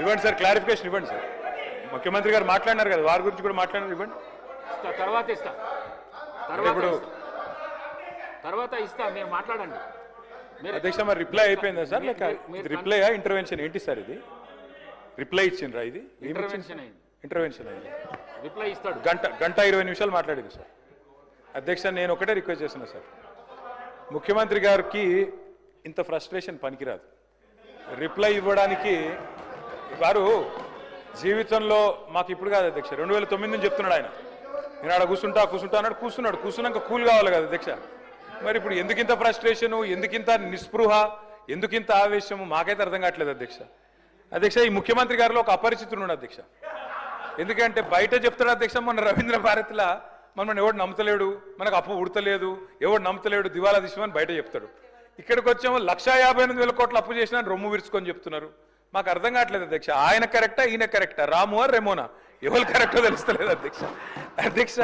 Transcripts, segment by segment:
ఇవ్వండి sir clarification ఇవ్వండి sir. ముఖ్యమంత్రి గారు మాట్లాడినారు కదా వారి గురించి కూడా మాట్లాడినారు ఇవ్వండి. తర్వాత ఇస్తా. తర్వాత ఇప్పుడు. తర్వాత ఇస్తా మీరు మాట్లాడండి. అధ్యక్ష మరి రిప్లై అయిపోయిందా సార్? లేక రిప్లై ఇంటర్వెన్షన్ ఏంటి సార్ ఇది? రిప్లై ఇచ్చిండ్రా ఇది? ఇంటర్వెన్షన్ అయింది. ఇంటర్వెన్షన్ అయింది. రిప్లై ఇస్తాడు. గంట గంట ఇరవై నిమిషాలు మాట్లాడింది సార్. అధ్యక్ష నేను ఒకటే రిక్వెస్ట్ చేస్తున్నా సార్. ముఖ్యమంత్రి గారికి ఇంత ఫ్రస్ట్రేషన్ పనికిరాదు. రిప్లై ఇవ్వడానికి వారు జీవితంలో మాకు ఇప్పుడు కాదు అధ్యక్ష. రెండు వేల తొమ్మిది నుంచి చెప్తున్నాడు ఆయన. నేను ఆడ కూర్చుంటా కూర్చుంటా అన్నాడు కూర్చున్నాడు కూర్చున్నాక కూల్ కావాలి కదా అధ్యక్ష. మరి ఇప్పుడు ఎందుకింత ఫ్రస్ట్రేషను ఎందుకింత నిస్పృహ ఎందుకింత ఆవేశము? మాకైతే అర్థం కావట్లేదు అధ్యక్ష. అధ్యక్ష ఈ ముఖ్యమంత్రి గారిలో ఒక అపరిచితుడు ఉన్నాడు అధ్యక్ష. ఎందుకంటే బయట చెప్తాడు అధ్యక్ష మన రవీంద్ర భారతిలా మనమని ఎవడు నమ్మతలేడు మనకు అప్పు ఉడతలేదు ఎవడు నమ్మతలేడు దివాలా దిశమని బయట చెప్తాడు. ఇక్కడికి వచ్చాము లక్ష యాభై ఎనిమిది వేల కోట్ల అప్పు చేసినా రొమ్ము విరుచుకొని చెప్తున్నారు. మాకు అర్థం కావట్లేదు అధ్యక్ష. ఆయన కరెక్టా ఈయన కరెక్టా? రాము ఆర్ రెమోనా? ఎవరు కరెక్టో తెలుస్తలేదు అధ్యక్ష. అధ్యక్ష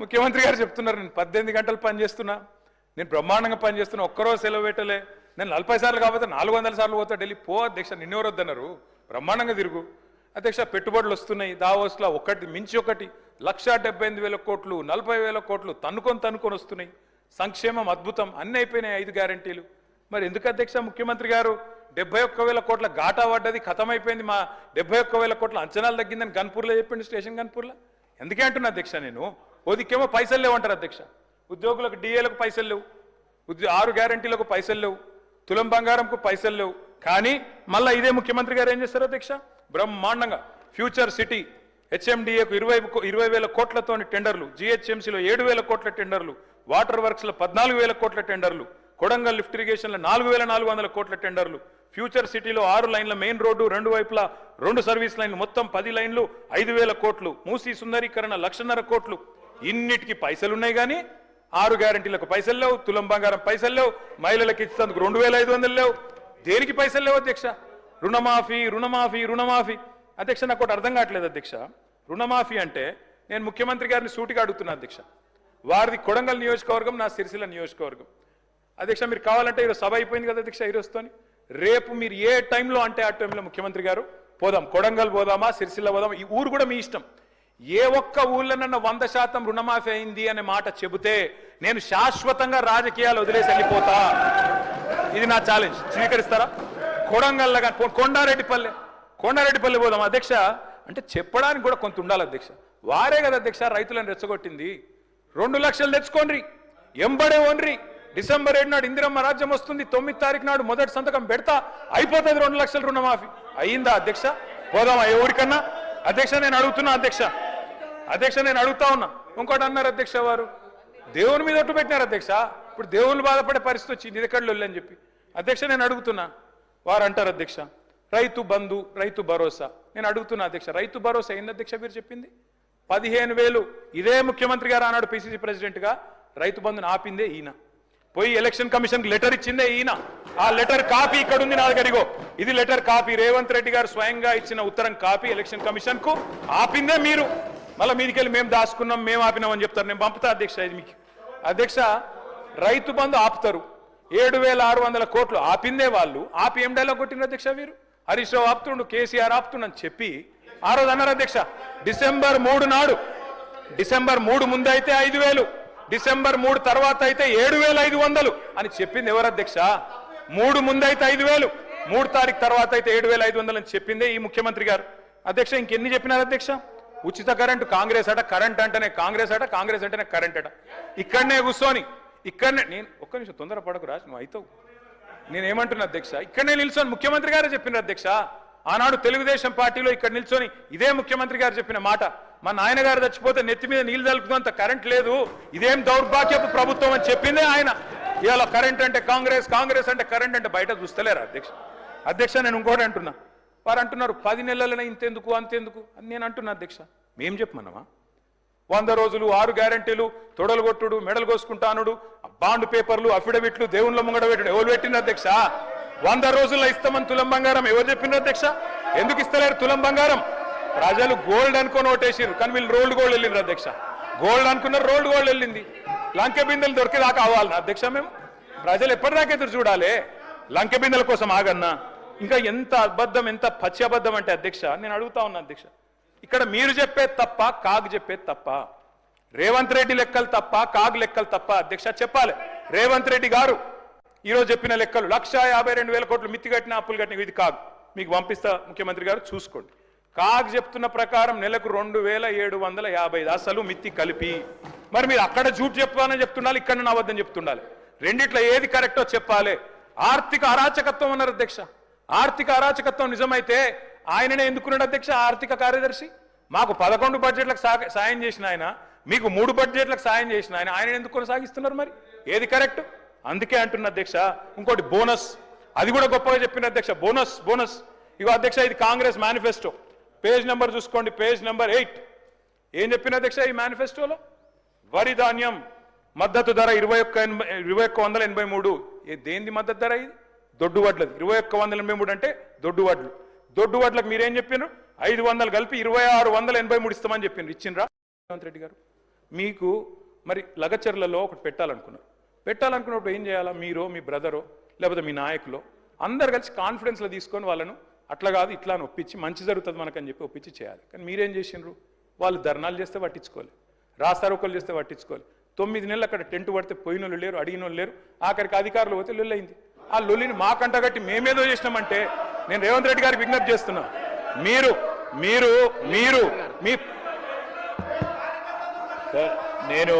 ముఖ్యమంత్రి గారు చెప్తున్నారు నేను పద్దెనిమిది గంటలు పనిచేస్తున్నా నేను బ్రహ్మాండంగా పనిచేస్తున్నా ఒక్కరోజు సెలవు పెట్టలే. నేను నలభై సార్లు కాకపోతే నాలుగు వందల సార్లు పోతా ఢిల్లీ. పో అధ్యక్ష నిన్నెవరు వద్దన్నారు? బ్రహ్మాండంగా తిరుగు. అధ్యక్ష పెట్టుబడులు వస్తున్నాయి. దావోస్లో ఒకటి మించి ఒకటి. లక్ష డెబ్బై ఎనిమిది వేల కోట్లు నలభై వేల కోట్లు తన్నుకొని తన్నుకొని వస్తున్నాయి. సంక్షేమం అద్భుతం. అన్ని అయిపోయినాయి ఐదు గ్యారంటీలు మరి ఎందుకు అధ్యక్ష ముఖ్యమంత్రి గారు? డెబ్బై ఒక్క వేల కోట్ల ఘాటా పడ్డది ఖతమైపోయింది మా డెబ్బై ఒక్క వేల కోట్ల అంచనాలు తగ్గిందని గన్పూర్లో చెప్పింది స్టేషన్ గన్పూర్లో? ఎందుకే అంటున్నా అధ్యక్ష నేను? ఓదికేమో పైసలు లేవంటారు అధ్యక్ష. ఉద్యోగులకు డిఏలకు పైసలు లేవు. ఉద్యో ఆరు గ్యారంటీలకు పైసలు లేవు. తులం బంగారంకు పైసలు లేవు. కానీ మళ్ళీ ఇదే ముఖ్యమంత్రి గారు ఏం చేస్తారు అధ్యక్ష? బ్రహ్మాండంగా ఫ్యూచర్ సిటీ హెచ్ఎండిఏకు ఇరవై ఇరవై వేల కోట్లతోని టెండర్లు జిహెచ్ఎంసీలో ఏడు వేల కోట్ల టెండర్లు వాటర్ వర్క్స్లో పద్నాలుగు వేల కోట్ల టెండర్లు కొడంగల్ లిఫ్ట్ ఇరిగేషన్లో నాలుగు వేల నాలుగు వందల కోట్ల టెండర్లు ఫ్యూచర్ సిటీలో ఆరు లైన్ల మెయిన్ రోడ్డు రెండు వైపులా రెండు సర్వీస్ లైన్లు మొత్తం పది లైన్లు ఐదు వేల కోట్లు. మూసీ సుందరీకరణ లక్షన్నర కోట్లు. ఇన్నిటికి పైసలు ఉన్నాయి కానీ ఆరు గ్యారంటీలకు పైసలు లేవు తులం బంగారం పైసలు లేవు మహిళలకు ఇచ్చేందుకు రెండు వేల ఐదు వందలు లేవు. దేనికి పైసలు లేవు అధ్యక్ష? రుణమాఫీ రుణమాఫీ రుణమాఫీ. అధ్యక్ష నాకు ఒకటి అర్థం కావట్లేదు అధ్యక్ష. రుణమాఫీ అంటే నేను ముఖ్యమంత్రి గారిని సూటిగా అడుగుతున్నా అధ్యక్ష. వారిది కొడంగల్ నియోజకవర్గం నా సిరిసిల్ల నియోజకవర్గం. అధ్యక్ష మీరు కావాలంటే ఈరోజు సభ అయిపోయింది కదా అధ్యక్ష ఈరోజుతోని రేపు మీరు ఏ టైంలో అంటే ఆ టైంలో ముఖ్యమంత్రి గారు? పోదాం. కొడంగల్ పోదామా? సిరిసిల్ల పోదామా? ఈ ఊరు కూడా మీ ఇష్టం. ఏ ఒక్క ఊళ్ళోనన్నా వంద శాతం రుణమాఫీ అయింది అనే మాట చెబితే నేను శాశ్వతంగా రాజకీయాలు వదిలేసి వెళ్ళిపోతా. ఇది నా ఛాలెంజ్ స్వీకరిస్తారా? కొడంగల్ కొండారెడ్డిపల్లె కొండారెడ్డిపల్లె. కొండారెడ్డిపల్లి పోదాం అధ్యక్ష అంటే చెప్పడానికి కూడా కొంత ఉండాలి అధ్యక్ష. వారే కదా అధ్యక్ష రైతులను రెచ్చగొట్టింది. రెండు లక్షలు తెచ్చుకోండి ఎంబడే ఓన్రి. డిసెంబర్ ఏడు నాడు ఇందిరమ్మ రాజ్యం వస్తుంది. తొమ్మిది తారీఖు నాడు మొదటి సంతకం పెడతా. అయిపోతుంది రెండు లక్షల రుణమాఫీ. అయ్యిందా అధ్యక్ష? పోదామా? ఎవరికన్నా అధ్యక్ష నేను అడుగుతున్నా అధ్యక్ష. అధ్యక్ష నేను అడుగుతా ఉన్నా. ఇంకోటి అన్నారు అధ్యక్ష వారు. దేవుని మీద ఒట్టు పెట్టినారు అధ్యక్ష. ఇప్పుడు దేవుని బాధపడే పరిస్థితి వచ్చింది ఇది ఎక్కడ చెప్పి. అధ్యక్ష నేను అడుగుతున్నా. వారు అంటారు అధ్యక్ష రైతు బంధు రైతు భరోసా. నేను అడుగుతున్నా అధ్యక్ష రైతు భరోసా ఏంది అధ్యక్ష మీరు చెప్పింది? పదిహేను వేలు ఇదే ముఖ్యమంత్రి గారు ఆనాడు పిసిసి ప్రెసిడెంట్గా. రైతు బంధుని ఆపిందే ఈయన. పోయి ఎలక్షన్ కమిషన్ లెటర్ ఇచ్చిందే ఈయన. ఆ లెటర్ కాపీ ఇక్కడ ఉంది నా దగ్గరిగో ఇది లెటర్ కాపీ. రేవంత్ రెడ్డి గారు స్వయంగా ఇచ్చిన ఉత్తరం కాపీ ఎలక్షన్ కమిషన్కు. ఆపిందే మీరు. మళ్ళీ మీదికెళ్ళి మేము దాచుకున్నాం మేము ఆపినాం అని చెప్తారు. నేను పంపుతా అధ్యక్ష ఇది మీకు. అధ్యక్ష రైతు బంధు ఆపుతారు. ఏడు వేల ఆరు వందల కోట్లు ఆపిందే వాళ్ళు. ఆపి ఏం డైలాగ్ కొట్టిన అధ్యక్ష వీరు? హరీష్ రావు ఆపుతుండు కేసీఆర్ ఆపుతుండని చెప్పి ఆ రోజు అన్నారు అధ్యక్ష. డిసెంబర్ మూడు నాడు. డిసెంబర్ మూడు ముందైతే ఐదు వేలు. డిసెంబర్ మూడు తర్వాత అయితే ఏడు వేల ఐదు వందలు అని చెప్పింది ఎవరు అధ్యక్ష? మూడు ముందైతే ఐదు వేలు మూడు తారీఖు తర్వాత అయితే ఏడు వేల ఐదు వందలు అని చెప్పిందే ఈ ముఖ్యమంత్రి గారు. అధ్యక్ష ఇంకెన్ని చెప్పినారు అధ్యక్ష? ఉచిత కరెంటు కాంగ్రెస్ అట కరెంట్ అంటేనే కాంగ్రెస్ అట కాంగ్రెస్ అంటేనే కరెంట్ అట. ఇక్కడనే కూర్చొని ఇక్కడనే నేను ఒక్క నిమిషం తొందర పడకు రాజు నువ్వు అవుతావు నేనేమంటున్నా అధ్యక్ష ఇక్కడనే నిల్చొని ముఖ్యమంత్రి గారే చెప్పినారు అధ్యక్ష. ఆనాడు తెలుగుదేశం పార్టీలో ఇక్కడ నిల్చొని ఇదే ముఖ్యమంత్రి గారు చెప్పిన మాట. మా నాయన గారు చచ్చిపోతే నెత్తి మీద నీళ్ళు తలుపుతున్నంత కరెంట్ లేదు. ఇదేం దౌర్భాగ్యపు ప్రభుత్వం అని చెప్పిందే ఆయన. ఇవాళ కరెంట్ అంటే కాంగ్రెస్ కాంగ్రెస్ అంటే కరెంట్ అంటే బయట చూస్తలేరు అధ్యక్ష? అధ్యక్ష నేను ఇంకోటి అంటున్నా. వారు అంటున్నారు పది నెలలనే ఇంతెందుకు అంతెందుకు అని నేను అంటున్నా అధ్యక్ష. మేం చెప్పమన్నామా? వంద రోజులు ఆరు గ్యారంటీలు తొడలు కొట్టుడు మెడలు కోసుకుంటానుడు బాండ్ పేపర్లు అఫిడవిట్లు దేవుళ్ళ ముంగడ పెట్టుడు ఎవరు పెట్టిన అధ్యక్ష? వంద రోజుల్లో ఇస్తామని తులం బంగారం ఎవరు చెప్పిండ్రు అధ్యక్ష? ఎందుకు ఇస్తలేరు తులం బంగారం? ప్రజలు గోల్డ్ అనుకొని ఓటేసారు కానీ వీళ్ళు రోల్డ్ గోల్డ్ వెళ్ళింది అధ్యక్ష. గోల్డ్ అనుకున్నారు రోల్డ్ గోల్డ్ వెళ్ళింది. లంక బిందెలు దొరికేదాకా అవ్వాలి అధ్యక్ష మేము? ప్రజలు ఎప్పటిదాకా ఎదురు చూడాలి? లంకె బిందెల కోసం ఆగన్నా? ఇంకా ఎంత అబద్ధం ఎంత పచ్చి అబద్ధం అంటే అధ్యక్ష నేను అడుగుతా ఉన్నా అధ్యక్ష. ఇక్కడ మీరు చెప్పేది తప్ప కాగ్ చెప్పేది తప్ప రేవంత్ రెడ్డి లెక్కలు తప్ప కాగ్ లెక్కలు తప్ప అధ్యక్ష చెప్పాలి. రేవంత్ రెడ్డి గారు ఈరోజు చెప్పిన లెక్కలు లక్ష యాభై రెండు వేల కోట్లు మిత్తి కట్టిన అప్పులు కట్టిన ఇది కాదు మీకు పంపిస్తా ముఖ్యమంత్రి గారు చూసుకోండి. కాగ్ చెప్తున్న ప్రకారం నెలకు రెండు వేల ఏడు వందల యాభై అసలు మిత్తి కలిపి. మరి మీరు అక్కడ జూట్ చెప్పాలని చెప్తుండాలి ఇక్కడ నా వద్దని చెప్తుండాలి. రెండిట్లో ఏది కరెక్టో చెప్పాలి. ఆర్థిక అరాచకత్వం అన్నారు అధ్యక్ష. ఆర్థిక అరాచకత్వం నిజమైతే ఆయననే ఎందుకున్నాడు అధ్యక్ష? ఆర్థిక కార్యదర్శి. మాకు పదకొండు బడ్జెట్లకు సాయం చేసిన ఆయన మీకు మూడు బడ్జెట్లకు సాయం చేసిన ఆయన ఆయన ఎందుకు కొనసాగిస్తున్నారు మరి? ఏది కరెక్ట్? అందుకే అంటున్న అధ్యక్ష ఇంకోటి బోనస్. అది కూడా గొప్పగా చెప్పిన అధ్యక్ష బోనస్ బోనస్. ఇగో అధ్యక్ష ఇది కాంగ్రెస్ మేనిఫెస్టో. పేజ్ నెంబర్ చూసుకోండి పేజ్ నెంబర్ ఎయిట్. ఏం చెప్పిన అధ్యక్ష ఈ మేనిఫెస్టోలో వరి ధాన్యం మద్దతు ధర ఇరవై ఒక్క ఎనభై ఇరవై ఒక్క వందల ఎనభై మూడు. ఏ దేంది మద్దతు ధర ఇది? దొడ్డు వడ్లది. ఇరవై ఒక్క వందల ఎనభై మూడు అంటే దొడ్డు వడ్లు. దొడ్డు వడ్లకు మీరేం చెప్పారు ఐదు వందలు కలిపి ఇరవై ఆరు వందల ఎనభై మూడు ఇస్తామని చెప్పిండ్రు ఇచ్చిండ్రా? రేవంత్ రెడ్డి గారు. మీకు మరి లగచర్లలో ఒకటి పెట్టాలనుకున్నారు పెట్టాలనుకున్నప్పుడు ఏం చేయాలా? మీరో మీ బ్రదరో లేకపోతే మీ నాయకులో అందరు కలిసి కాన్ఫిడెన్స్లో తీసుకొని వాళ్ళను అట్లా కాదు ఇట్లా అని ఒప్పించి మంచి జరుగుతుంది మనకని చెప్పి ఒప్పించి చేయాలి. కానీ మీరేం చేసిండ్రు? వాళ్ళు ధర్నాలు చేస్తే పట్టించుకోవాలి రాస్తారోకలు చేస్తే పట్టించుకోవాలి తొమ్మిది నెలలు అక్కడ టెంట్ పడితే పోయిన వాళ్ళు లేరు అడిగిన వాళ్ళు లేరు ఆఖరికి అధికారులు పోతే లొల్లైంది ఆ లొల్లిని మాకంట కట్టి మేమేదో చేసినామంటే నేను రేవంత్ రెడ్డి గారికి విజ్ఞప్తి చేస్తున్నా. మీరు మీరు మీరు మీ నేను